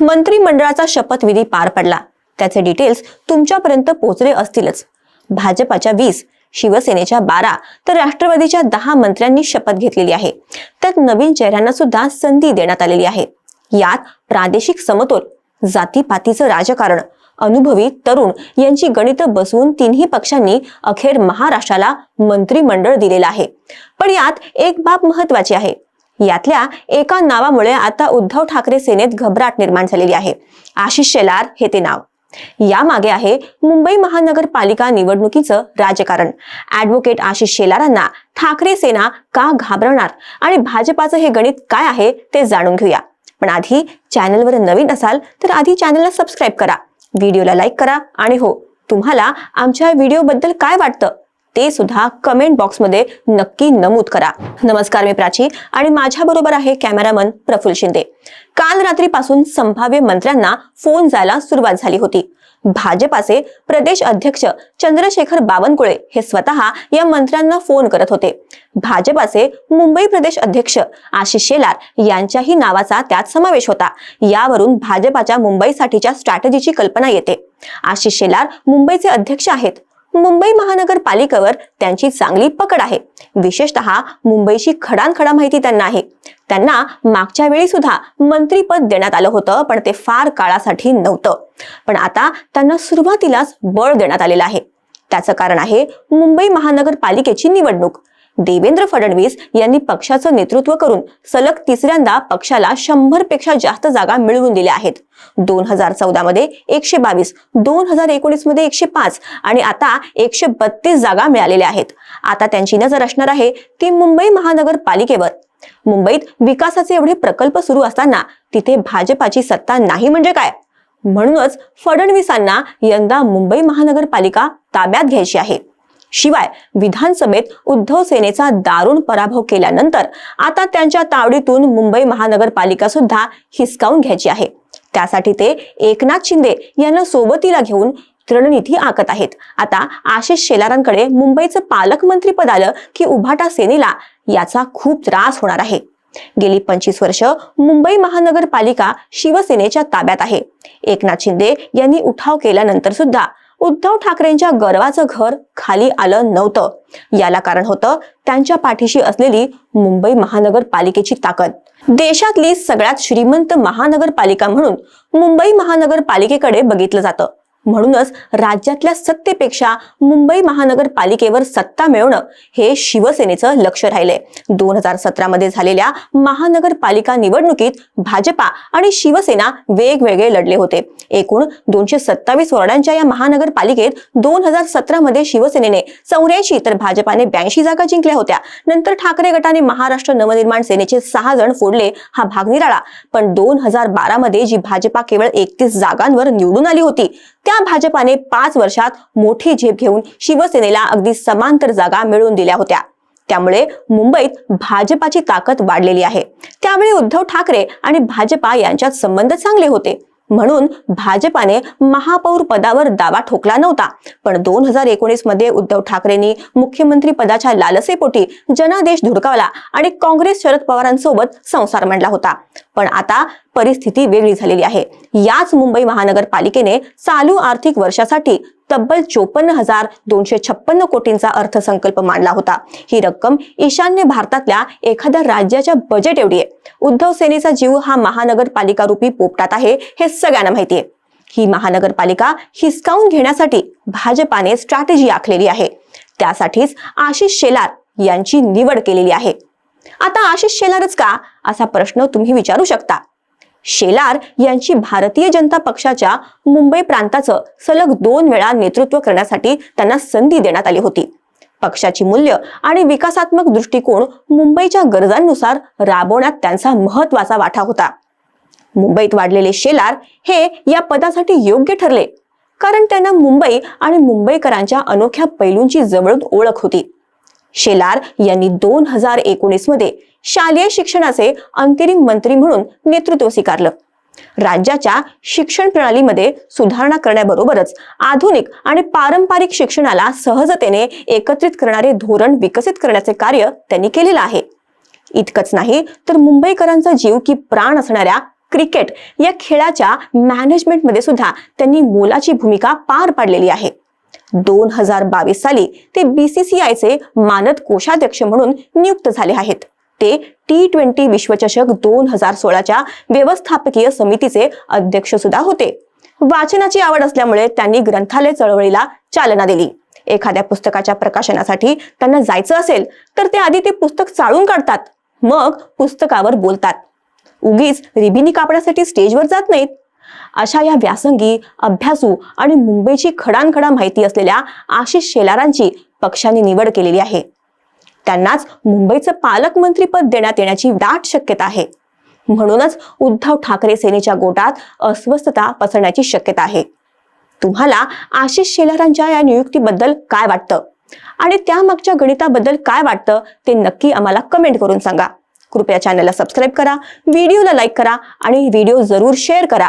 मंत्रिमंडळाचा शपथविधी पार पडला. त्याचे डिटेल्स तुमच्यापर्यंत पोहोचले असतीलच. भाजपाच्या वीस शिवसेनेच्या बारा तर राष्ट्रवादीच्या दहा मंत्र्यांनी शपथ घेतलेली आहे. त्यात नवीन चेहऱ्यांना सुद्धा संधी देण्यात आलेली आहे. यात प्रादेशिक समतोल जातीपातीचं राजकारण अनुभवी तरुण यांची गणितं बसवून तिन्ही पक्षांनी अखेर महाराष्ट्राला मंत्रिमंडळ दिलेलं आहे. पण यात एक बाब महत्वाची आहे. यातल्या एका नावामुळे आता उद्धव ठाकरे सेनेत घबराट निर्माण झालेली आहे. आशिष शेलार हे ते नाव. यामागे आहे मुंबई महानगरपालिका निवडणुकीचं राजकारण. ऍडव्होकेट आशिष शेलारांना ठाकरे सेना का घाबरणार आणि भाजपाचं हे गणित काय आहे ते जाणून घेऊया. पण आधी चॅनलवर नवीन असाल तर आधी चॅनलला सबस्क्राईब करा. व्हिडिओला लाईक करा आणि हो तुम्हाला आमच्या व्हिडिओबद्दल काय वाटतं ते सुद्धा कमेंट बॉक्समध्ये नक्की नमूद करा. नमस्कार मी प्राची आणि माझ्या बरोबर आहे कॅमेरामन प्रफुल्ल शिंदे. काल रात्रीपासून संभाव्य मंत्र्यांना फोन जायला सुरुवात झाली होती. भाजपाचे प्रदेश अध्यक्ष चंद्रशेखर बावनकुळे हे स्वतः या मंत्र्यांना फोन करत होते. भाजपाचे मुंबई प्रदेश अध्यक्ष आशिष शेलार यांच्याही नावाचा त्यात समावेश होता. यावरून भाजपाच्या मुंबईसाठीच्या स्ट्रॅटेजीची कल्पना येते. आशिष शेलार मुंबईचे अध्यक्ष आहेत. मुंबई महानगरपालिकेवर त्यांची चांगली पकड आहे. विशेषतः मुंबईची खडानखडा माहिती त्यांना आहे. त्यांना मागच्या वेळी सुद्धा मंत्रीपद देण्यात आलं होतं पण ते फार काळासाठी नव्हतं. पण आता त्यांना सुरुवातीलाच बळ देण्यात आलेलं आहे. त्याचं कारण आहे मुंबई महानगरपालिकेची निवडणूक. देवेंद्र फडणवीस यांनी पक्षाचं नेतृत्व करून सलग तिसऱ्यांदा पक्षाला शंभरपेक्षा जास्त जागा मिळवून दिल्या आहेत. दोन हजार चौदा मध्ये एकशे बावीस दोन हजार एकोणीसमध्ये एकशे पाच आणि आता एकशे बत्तीस जागा मिळालेल्या आहेत. आता त्यांची नजर असणार आहे ती मुंबई महानगरपालिकेवर. मुंबईत विकासाचे एवढे प्रकल्प सुरू असताना तिथे भाजपाची सत्ता नाही म्हणजे काय? म्हणूनच फडणवीसांना यंदा मुंबई महानगरपालिका ताब्यात घ्यायची आहे. शिवाय विधानसभेत उद्धव सेनेचा दारुण पराभव केल्यानंतर आता त्यांच्या तावडीतून मुंबई महानगरपालिका सुद्धा हिसकावून घ्यायची आहे. त्यासाठी ते एकनाथ शिंदे यांना सोबतीला घेऊन रणनीती आखत आहेत. आता आशिष शेलारांकडे मुंबईचं पालकमंत्रीपद आलं की उभाटा सेनेला याचा खूप त्रास होणार आहे. गेली पंचवीस वर्ष मुंबई महानगरपालिका शिवसेनेच्या ताब्यात आहे. एकनाथ शिंदे यांनी उठाव केल्यानंतर सुद्धा उद्धव ठाकरेंच्या गर्वाचं घर खाली आलं नव्हतं. याला कारण होतं त्यांच्या पाठीशी असलेली मुंबई महानगरपालिकेची ताकद. देशातली सगळ्यात श्रीमंत महानगरपालिका म्हणून मुंबई महानगरपालिकेकडे बघितलं जातं. म्हणूनच राज्यातल्या सत्तेपेक्षा मुंबई महानगरपालिकेवर सत्ता मिळवणं हे शिवसेनेचं लक्ष राहिलंय. दोन हजार सतरा मध्ये झालेल्या महानगरपालिका निवडणुकीत भाजपा आणि शिवसेना वेगवेगळे लढले होते. एकूण दोनशे सत्तावीस वॉर्डांच्या या महानगरपालिकेत दोन हजार सतरा मध्ये शिवसेनेने चौऱ्याऐंशी तर भाजपाने ब्याऐंशी जागा जिंकल्या होत्या. नंतर ठाकरे गटाने महाराष्ट्र नवनिर्माण सेनेचे सहा जण फोडले हा भाग निराळा. पण दोन हजार बारा मध्ये जी भाजपा केवळ एकतीस जागांवर निवडून आली होती त्या या भाजपाने पाच वर्षात मोठी झेप घेऊन शिवसेनेला अगदी समांतर जागा मिळवून दिल्या होत्या. त्यामुळे मुंबईत भाजपाची ताकद वाढलेली आहे. त्यावेळी उद्धव ठाकरे आणि भाजपा यांच्यात संबंध चांगले होते. म्हणून भाजपाने महापौर पदावर दावा ठोकला नव्हता. पण दोन हजार एकोणीसमध्ये उद्धव ठाकरेंनी मुख्यमंत्री पदाच्या लालसेपोटी जनादेश धुडकावला आणि काँग्रेस शरद पवारांसोबत संसार मांडला होता. पण आता परिस्थिती वेगळी झालेली आहे. याच मुंबई महानगरपालिकेने चालू आर्थिक वर्षासाठी तब्बल चोपन्न हजार दोनशे छप्पन्न कोटींचा अर्थसंकल्प मांडला होता. ही रक्कम ईशान्य भारतातल्या एखाद्या राज्याच्या बजेट एवढी आहे. उद्धव सेनेचा जीव हा महानगरपालिका रूपी पोपटात आहे हे सगळ्यांना माहितीये. ही महानगरपालिका हिसकावून घेण्यासाठी भाजपाने स्ट्रॅटेजी आखलेली आहे. त्यासाठीच आशिष शेलार यांची निवड केलेली आहे. आता आशिष शेलारच का? असा प्रश्न तुम्ही विचारू शकता. शेलार यांची भारतीय जनता पक्षाच्या मुंबई प्रांताचं सलग दोन वेळा नेतृत्व करण्यासाठी त्यांना संधी देण्यात आली होती. पक्षाची मूल्य आणि विकासात्मक दृष्टिकोन मुंबईच्या गरजांनुसार राबवण्यात त्यांचा महत्त्वाचा वाटा होता. मुंबईत वाढलेले शेलार हे या पदासाठी योग्य ठरले कारण त्यांना मुंबई आणि मुंबईकरांच्या अनोख्या पैलूंची जवळून ओळख होती. शेलार यांनी दोन हजार एकोणीसमध्ये शालेय शिक्षणाचे अंतरिम मंत्री म्हणून नेतृत्व स्वीकारलं. राज्याच्या शिक्षण प्रणालीमध्ये सुधारणा करण्याबरोबरच आधुनिक आणि पारंपरिक शिक्षणाला सहजतेने एकत्रित करणारे धोरण विकसित करण्याचे कार्य त्यांनी केलेलं आहे. इतकंच नाही तर मुंबईकरांचा जीव की प्राण असणाऱ्या क्रिकेट या खेळाच्या मॅनेजमेंटमध्ये सुद्धा त्यांनी मोलाची भूमिका पार पाडलेली आहे. दोन हजार बावीस साली ते बीसीसीआयचे मानद कोषाध्यक्ष म्हणून नियुक्त झाले आहेत. ते टी ट्वेंटी विश्वचषक दोन हजार सोळाच्या व्यवस्थापकीय समितीचे अध्यक्ष सुद्धा होते. वाचनाची आवड असल्यामुळे त्यांनी ग्रंथालय चळवळीला चालना दिली. एखाद्या पुस्तकाच्या प्रकाशनासाठी त्यांना जायचं असेल तर ते आधी ते पुस्तक चाळून काढतात. मग पुस्तकावर बोलतात. उगीच रिबिनी कापण्यासाठी स्टेजवर जात नाहीत. अशा या व्यासंगी अभ्यासू आणि मुंबईची खडानखडा माहिती असलेल्या आशिष शेलारांची पक्षाने निवड केलेली आहे. त्यांनाच मुंबईचं पालकमंत्रीपद देण्यात येण्याची दाट शक्यता आहे. म्हणूनच उद्धव ठाकरे सेनेच्या गोटात अस्वस्थता पसरण्याची शक्यता आहे. तुम्हाला आशिष शेलारांच्या या नियुक्तीबद्दल काय वाटतं? आणि त्यामागच्या गणिताबद्दल काय वाटतं? ते नक्की आम्हाला कमेंट करून सांगा. कृपया चॅनलला सबस्क्राईब करा व्हिडिओला लाईक करा आणि व्हिडिओ जरूर शेअर करा.